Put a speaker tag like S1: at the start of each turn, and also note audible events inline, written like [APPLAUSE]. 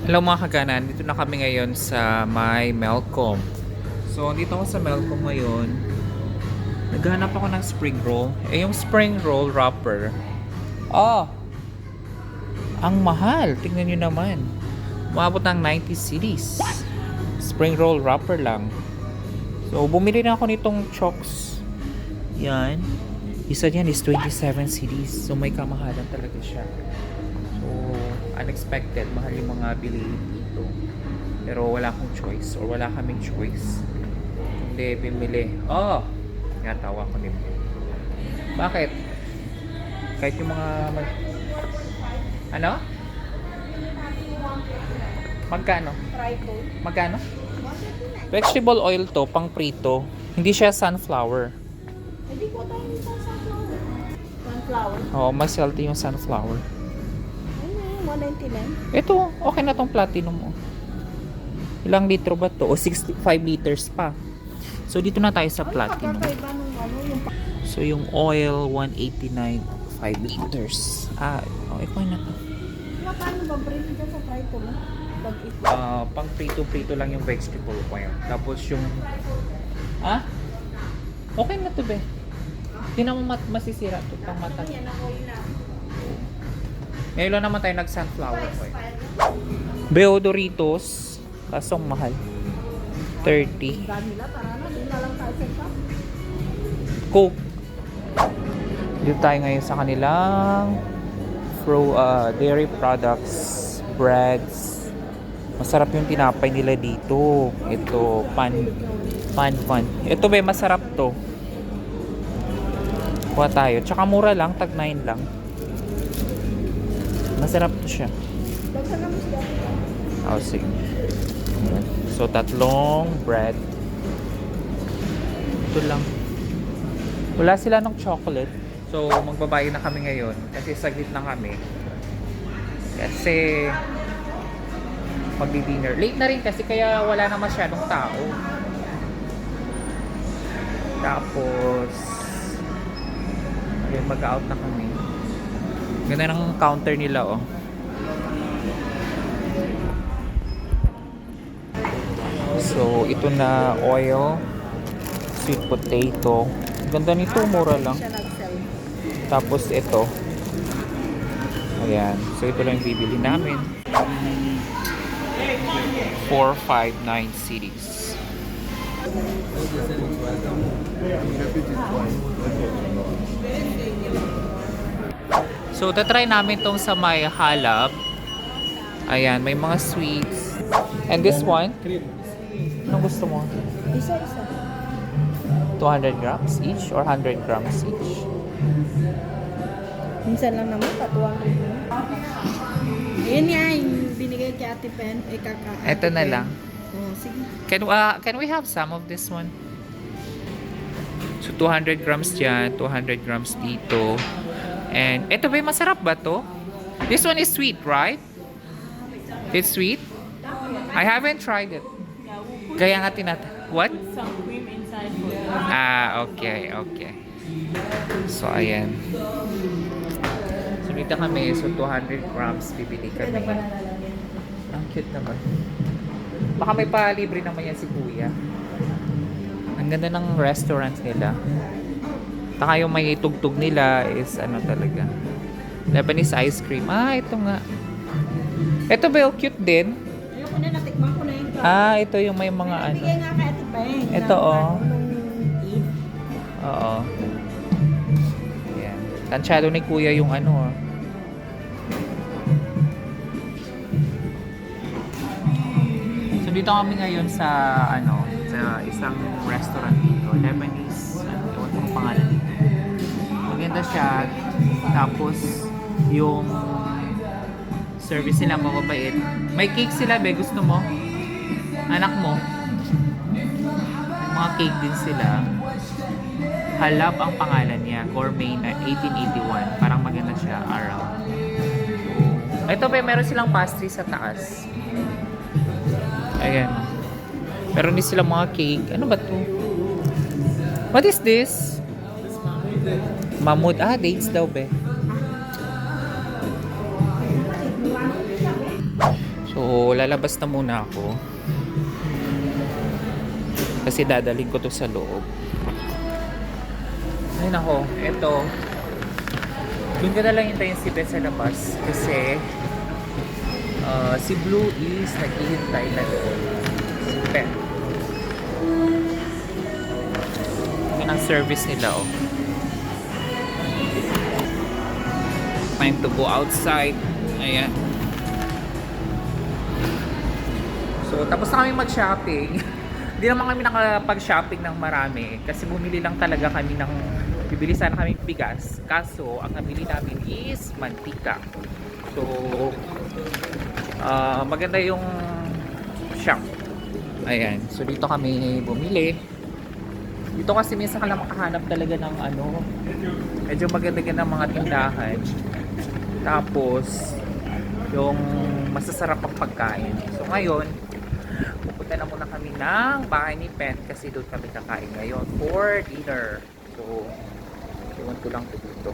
S1: Hello mga kaganan, dito na kami ngayon sa my Melcom. So, dito ako sa Melcom ngayon. Naghahanap ako ng spring roll. Eh, yung spring roll wrapper. Oh! Ang mahal. Tingnan nyo naman. Umabot ng 90 cities. Spring roll wrapper lang. So, bumili na ako nitong chocks. Yan. Isa dyan is 27 cities. So, may kamahalan talaga siya. Unexpected. Mahal yung mga bilihin dito. Pero wala akong choice or wala kaming choice. Hindi, bimili. Oh! Natawa ko nito. Bakit? Kahit yung mga... Mag... Ano? Magkano? Magkano? Vegetable oil to, pang prito. Hindi siya sunflower.
S2: Hindi ko tayo nito sa flower. Sunflower.
S1: Oo, mas healthy yung sunflower.
S2: Ano yun? 199?
S1: Ito, okay na tong platinum mo. Ilang litro ba to? O 65 liters pa. So, dito na tayo sa platinum.
S2: Ano, yung pa-
S1: So, yung oil, 189, 5 liters. Ah, okay, okay na to.
S2: Magkano ba bring dyan sa Trito mo?
S1: Ah, pang prito-prito lang yung vegetable oil. Tapos yung... Ah? Okay na to, be. Hindi naman mat masisira to. Pang mata.
S2: Yan ako yun na.
S1: Ngayon naman tayo nag-sunflower oil. Beo Doritos. Kasong mahal. 30.
S2: Dahil nila, tara na. Doon na lang tayo sa shop.
S1: Coke. Dito tayo ngayon sa kanilang fro uh, dairy products, breads. Masarap yung tinapay nila dito. Ito, pan, pan, pan. Ito ba, masarap to. Kuha tayo. Tsaka mura lang, tag 9 lang. Masarap to siya. Oh, sige. So, tatlong bread. Ito lang. Wala sila ng chocolate. So, magbabayad na kami ngayon. Kasi saglit na kami. Kasi, magdi-dinner. Late na rin kasi kaya wala na masyadong tao. Tapos, ayun, mag-out na kami. Ganda ng counter nila, oh. So, ito na oil, sweet potato. Ganda nito, mura lang. Tapos ito. Ayan. So, ito lang yung bibili namin. 459 cities. So, tatry namin tong sa may halab. Ayan, may mga sweets. And this one? Anong gusto mo?
S2: Isa-isa.
S1: 200 grams each or 100 grams each?
S2: Minsan lang naman, patuwang rin mo. Yun nga, yung binigay kay Ate Pen. Eh, kaka.
S1: Ito na
S2: Pen.
S1: lang.
S2: Oh, sige.
S1: Can, uh, can we have some of this one? So, 200 grams dyan, 200 grams dito. And, ito ba, masarap ba to? This one is sweet, right? It's sweet? I haven't tried it. Kaya nga tinat... What? Ah, okay, okay. So, ayan. So, dito kami. So, 200 grams bibili kami. Ang cute naman. Baka may palibre naman yan si Kuya. Ang ganda ng restaurant nila. Taka yung may tugtog nila is ano talaga. Lebanese ice cream. Ah, ito nga. Ito ba yung cute din?
S2: Ayoko na, natikman ko na yun.
S1: Ah, ito yung may mga ano.
S2: Bigay nga kay Ate Pen.
S1: Ito, oh. Oo. Ayan. Tansyado ni Kuya yung ano. ah. So dito kami ngayon sa ano, sa isang restaurant dito, Lebanese, ano, ewan ko ang pangalan dito. Maganda siya. Tapos yung service nila mababait. May cake sila, be. Gusto mo? Anak mo? Mga cake din sila. Halab ang pangalan niya. Gourmet na 1881. Parang maganda siya. Araw. Ito ba, meron silang pastry sa taas. Ayan. Meron din silang mga cake. Ano ba to? What is this? Mamut. Ah, dates daw, be. So, lalabas na muna ako. Kasi dadaling ko to sa loob. Ay nako, eto. Doon ka na lang hintayin si Beth sa labas. Kasi ah, si Blue is naghihintay na doon. Si Beth. Ang service nila oh. Time to go outside. Ayan. So, tapos na kami mag-shopping. [LAUGHS] Hindi naman kami nakapag-shopping ng marami kasi bumili lang talaga kami ng bibili sana kami bigas. Kaso, ang nabili namin is mantika. So, ah, maganda yung shop. Ayan. So, dito kami bumili. Dito kasi minsan ka lang makahanap talaga ng ano, medyo maganda-ganda mga tindahan. Tapos, yung masasarap ang pagkain. So, ngayon, pupunta na muna kami ng bahay ni Pen kasi doon kami kakain ngayon for dinner. So, iwan ko lang ito dito.